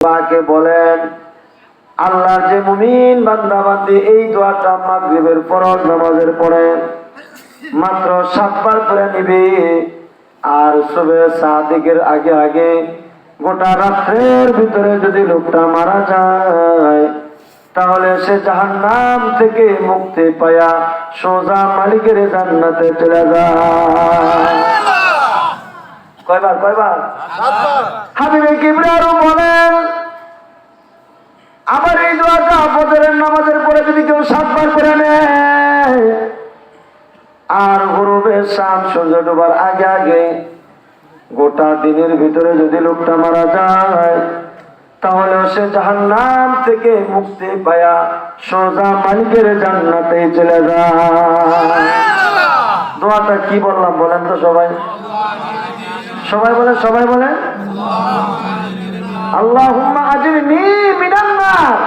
পাকে বলেন, আল্লাহর যে মুমিন বান্দা বান্দি এই দোয়াটা মাগরিবের ফরজ নামাজের পরে মাত্র সাতবার করে নিবে। আর শুভে সাদিকের আগে আগে গোটা রাত্রের ভিতরে যদি লোকটা মারা যায়, তাহলে সে জাহান নাম থেকে মুক্তি পায়া সোজা মালিকের জান্নাতে চলে যায়। কয়বার কয়বার? হাবিবে কিবরারও বলেন আবার এই দোয়াটা ফজরের নামাজের পরে যদি কেউ সাতবার করে নেয় আর গরুবের শাম সূর্য ডোবার আগে আগে গোটা দিনের ভিতরে যদি লোকটা মারা যায় তাহলে সে যাহার জাহান্নাম থেকে মুক্তি পায়া সোজা মালিকের জান্নাতে চলে যায়। দোয়াটা কি বললাম বলেন তো সবাই। সবাই বলে সবাই বলে? মিনান নার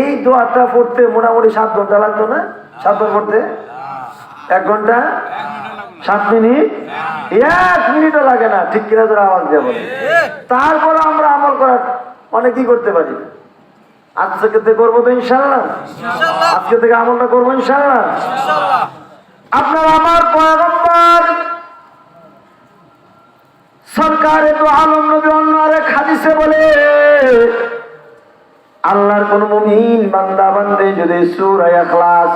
এই দোয়াটা পড়তে মোটামুটি সাত ঘণ্টা লাগতো না? সাত বার পড়তে? এক ঘণ্টা? সাত মিনিট? এক মিনিটও লাগে না। ঠিক কিনা তোর আওয়াজ দিয়ে বলে। তারপরে আমরা আমল করার অনেক কি করতে পারি। আজ থেকে করব তো ইনশাল্লাহ আজকে থেকে আমলটা করব ইনশাল্লাহ আপনার আমার পয়গম্বর সরকারে তো আলম নবী অন্য আরেক হাদিসে বলে আল্লাহর কোন মুমিন বান্দা বান্দে যদি সূরা ইখলাস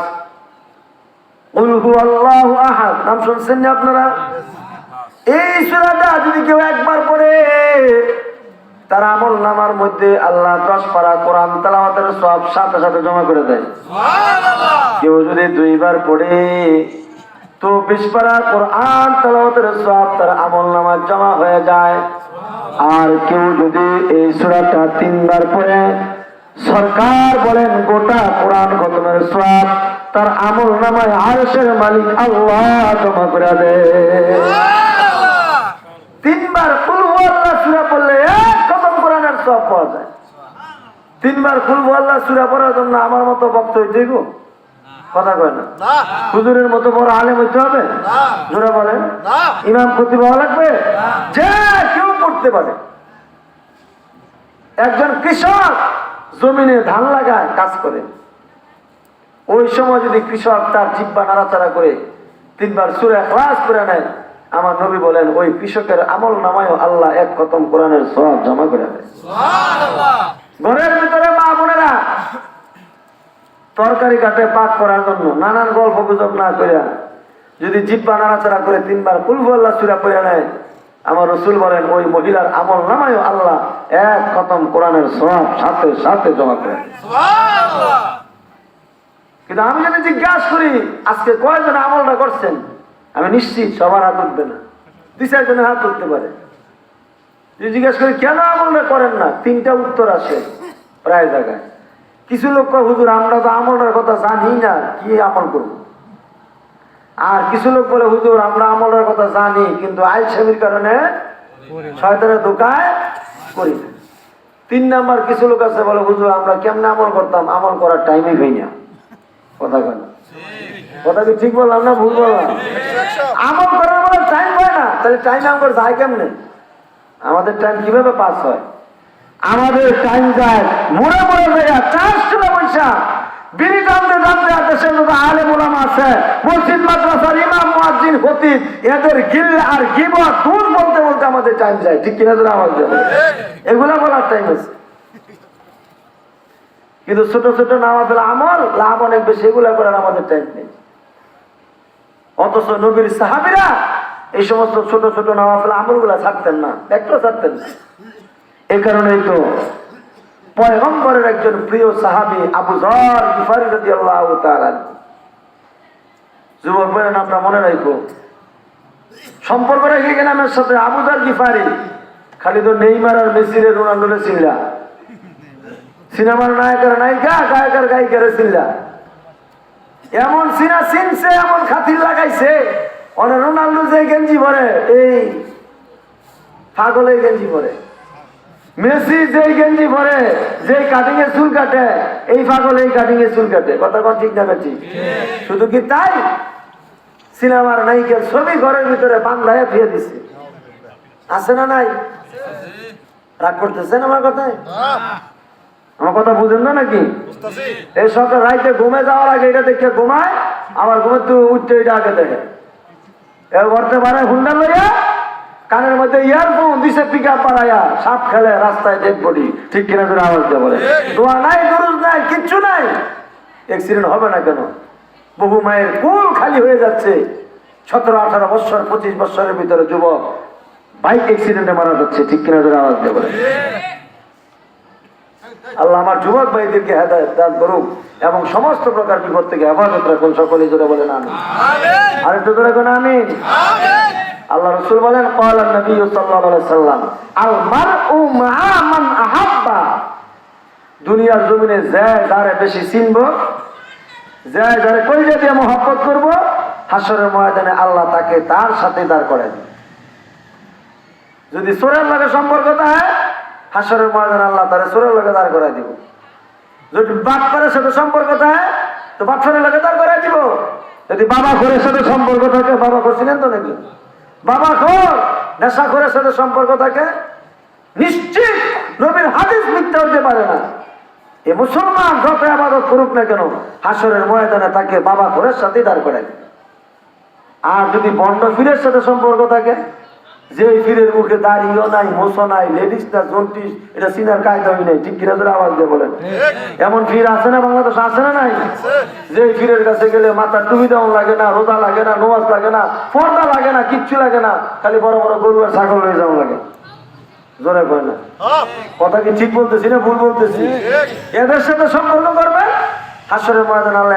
কুল হুয়াল্লাহু আহাদ নাম শুনছেন না আপনারা? এই সূরাটা যদি কেউ একবার পড়ে তার আমল নামার মধ্যে আল্লাহ দশ পারা কোরআন তেলাওয়াতের সব সাথে সাথে জমা করে দেয়। কেউ যদি দুইবার পড়ে তো বিশ পারা কোরআন তেলাওয়াতের সব তার আমল নামার জমা হয়ে যায়। আর কেউ যদি এই সূরাটা তিনবার পড়ে, সরকার বলেন গোটা কোরআন খতমের সব তার আমল নামায় আরশের মালিক আল্লাহ জমা করে দেয়। তিনবার কুলহু আল্লাহ সূরা পড়লে এক খতম কোরআনের সব পাওয়া যায়। তিনবার খুলবো আল্লাহ সূরা পড়ার জন্য আমার মতো ভক্ত হইতে গো। কথা কয় না? হুজুরের মতো বড় আলেম হইতে হবে? জোরে বলেন। ইমাম ক্ষতি পাওয়া লাগবে? যে কেউ পড়তে পারে। একজন কৃষক জমিনে ধান লাগায় কাজ করে। ওই সময় যদি কৃষক তার জিব্বা নাড়াচাড়া করে তিনবার সুরে ক্লাস করে নেয় আমার নবী বলেন ওই কৃষকের আমল নামায় আল্লাহ এক খতম কোরআনের সব জমা করে দেয়। ঘরের তরকারি কাটে পাক করার জন্য নানান গল্প গুজব না করিয়া যদি জিব্বা নাড়াচাড়া করে তিনবার কুলফু আল্লাহ সুরা পড়ে নেয় আমার রসুল বলেন ওই মহিলার আমল নামায় আল্লাহ এক খতম কোরআনের সব সাথে সাথে জমা করে কিন্তু আমি যদি জিজ্ঞাসা করি আজকে কয়জন আমলটা করছেন? আমি নিশ্চিত সবার হাত উঠবে না। দুই চারজনের হাত উঠতে পারে। যদি জিজ্ঞাসা করি কেন আমলটা করেন না? তিনটা উত্তর আসে প্রায় জায়গায়। কিছু লোক কয়, হুজুর আমরা তো আমলটার কথা জানি না কি আমল করব? আর কিছু লোক বলে হুজুর আমরা আমলের কথা জানি কিন্তু আইসামির কারণে শয়তানের দোকায় করি। তিন নাম্বার কিছু লোক আছে বলে হুজুর আমরা কেমনে আমল করতাম? আমল করার টাইমই পাই না। কথা কেন কথা কি ঠিক বললাম না ভুল বললাম? আমল করার টাইম হয় না। তাহলে টাইম আমল যায় কেমনে? আমাদের টাইম কীভাবে পাস হয়? আমাদের টাইম মোড়ে মোড়ে যায় চাষ আছে। কিন্তু ছোট ছোট নামাজের আমল, লাভ অনেক বেশি, এগুলা করার আমাদের টাইম নেই। অথচ নবীর সাহাবিরা এই সমস্ত ছোট ছোট নামাজের আমলগুলা ছাড়তেন না। একটু ছাড়তেন না। এই কারণেই তো পয়গম্বরের একজন প্রিয় সাহাবি আবু নামটা মনে রাখব সম্পর্ক সাথে গিফারি খালি তো নেইমার আর সিনেমার নায়কের নায়িকা, গায়কের এমন সিনা সিনছে এমন খাতির লাগাইছে অনেক রোনাল্ডো যে গেঞ্জি পরে, এই পাগলে গেঞ্জি পরে। মেসি যেই গেঞ্জি পরে যেই কাটিং এ চুল কাটে এই পাগল এই কাটিং এ চুল কাটে। কথা কোন ঠিক না ঠিক? শুধু কি তাই? সিনেমার নায়িকার ছবি ঘরের ভিতরে বাংলায় ফিরে দিছে। আছে না নাই? রাগ করতেছেন আমার কথায়? আমার কথা বুঝেন না নাকি? এই সকাল রাইতে ঘুমে যাওয়ার আগে এটা দেখে ঘুমায় আবার ঘুমে তুই উঠতে এটা আগে দেখে। এর করতে পারে হুন্ডা লইয়া কানের মধ্যে ইয়ারফোন দিছে পিক আপ সাপ খেলে রাস্তায় ডেড বডি ঠিক কিনা করে আওয়াজ দিয়ে বলে। দোয়া নাই দুরুজ নাই কিচ্ছু নাই। অ্যাক্সিডেন্ট হবে না কেন? বহু মায়ের কুল খালি হয়ে যাচ্ছে। সতেরো আঠারো বছর পঁচিশ বছরের ভিতরে যুবক বাইক অ্যাক্সিডেন্টে মারা যাচ্ছে ঠিক কিনা করে আওয়াজ দিয়ে বলে। আল্লাহ আমার যুবক ভাইদেরকে হেদায়ত দান করুক এবং সমস্ত প্রকার বিপদ থেকে হেফাজত রাখুন সকলে জোরে বলেন আমি আরেকটু জোরে কোন আমি আল্লাহ রসুল বলেন কল নবী সাল্লাম আল মার ও আহাব্বা। দুনিয়ার জমিনে যায় যারে বেশি চিনব, যে যারে কলিজা দিয়ে মহাপত করব, হাসরের ময়দানে আল্লাহ তাকে তার সাথে দাঁড় করেন যদি সোরের লাগে সম্পর্ক থাকে, হাসরের ময়দানে আল্লাহ তারে সোরের লাগে দাঁড় করাই দিব। যদি বাপারের সাথে সম্পর্ক থাকে, তো বাপারের লাগে দাঁড় করাই দিব। যদি বাবা ঘরের সাথে সম্পর্ক থাকে, বাবা করছিলেন তো নাকি? বাবা খোর নেশা ঘরের সাথে সম্পর্ক থাকে। নিশ্চিত নবীর হাদিস মিথ্যা হতে পারে না। এ মুসলমান যত আবাদত করুক না কেন, হাসরের ময়দানে তাকে বাবা খোরের সাথে দাঁড় করেন আর যদি বন্ড ফিরের সাথে সম্পর্ক থাকে যে ফিরের মুখে দাড়িও নাই মোছো নাই লেডিস না জন্টিস এটা সিনার কায়দাই নাই ঠিক কিনা ধরে আওয়াজ দিয়ে বলেন। এমন ফির আছে না বাংলাদেশ? আছে না নাই? যে ফিরের কাছে গেলে মাথার টুপি দেওয়া লাগে না রোজা লাগে না নোয়াজ লাগে না পর্দা লাগে না কিচ্ছু লাগে না খালি বড় বড় গরু আর ছাগল হয়ে যাওয়া লাগে। জোরে কয় না? কথা কি ঠিক বলতেছি না ভুল বলতেছি? এদের সাথে সম্পর্ক করবে হাসরের ময়দান আল্লাহ